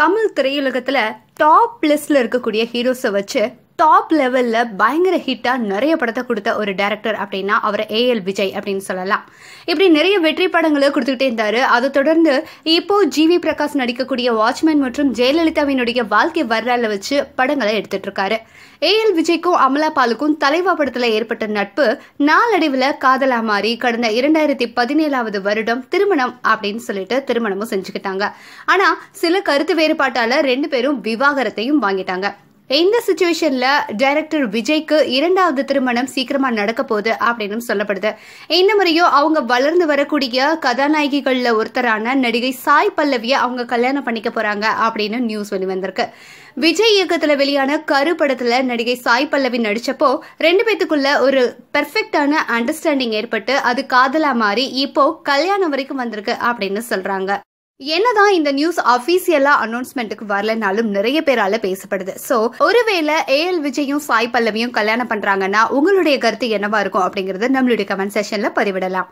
Tamil திரையுலகத்துல top லிஸ்ட்ல இருக்கக்கூடிய ஹீரோஸை வச்சு டாப் லெவலில் பயங்கர ஹிட்டாக நிறைய படத்தை கொடுத்த ஒரு டேரக்டர் அப்படின்னா அவர் ஏஎல் விஜய் அப்படின்னு சொல்லலாம். இப்படி நிறைய வெற்றி படங்களை கொடுத்துக்கிட்டே இருந்தாரு. அதை தொடர்ந்து இப்போ ஜிவி பிரகாஷ் நடிக்கக்கூடிய வாட்ச்மேன் மற்றும் ஜெயலலிதாவினுடைய வாழ்க்கை வரலாறு வச்சு படங்களை எடுத்துட்டு இருக்காரு. ஏஎல் விஜய்க்கும் அமலா பாலுக்கும் தலைவா படத்தில் ஏற்பட்ட நட்பு நாளடைவில் காதலா மாறி கடந்த இரண்டாயிரத்தி பதினேழாவது வருடம் திருமணம் அப்படின்னு சொல்லிட்டு திருமணமும் செஞ்சுக்கிட்டாங்க. ஆனால் சில கருத்து வேறுபாட்டால் ரெண்டு பேரும் விவாகரத்தையும் வாங்கிட்டாங்க. இந்த சுச்சுவேஷன்ல டைரக்டர் விஜய்க்கு இரண்டாவது திருமணம் சீக்கிரமா நடக்க போகுது அப்படின்னு சொல்லப்படுது. இந்த முறையும் அவங்க வளர்ந்து வரக்கூடிய கதாநாயகிகள்ல ஒருத்தரான நடிகை சாய் பல்லவிய அவங்க கல்யாணம் பண்ணிக்க போறாங்க அப்படின்னு நியூஸ் வெளிவந்திருக்கு விஜய் இயக்கத்துல வெளியான கரு படத்துல நடிகை சாய் பல்லவி நடிச்சப்போ ரெண்டு பேத்துக்குள்ள ஒரு பெர்ஃபெக்டான அண்டர்ஸ்டாண்டிங் ஏற்பட்டு அது காதலா மாறி இப்போ கல்யாணம் வரைக்கும் வந்திருக்கு அப்படின்னு சொல்றாங்க. என்னதான் இந்த நியூஸ் அபிஷியலா அனௌன்ஸ்மெண்ட்டுக்கு வரலனாலும் நிறைய பேரால பேசப்படுது. சோ ஒருவேளை ஏஎல் விஜயும் சாய் பல்லவியும் கல்யாணம் பண்றாங்கன்னா உங்களுடைய கருத்து என்னவா இருக்கும் அப்படிங்கறது நம்மளுடைய கமெண்ட் செஷன்ல பதிவிடலாம்.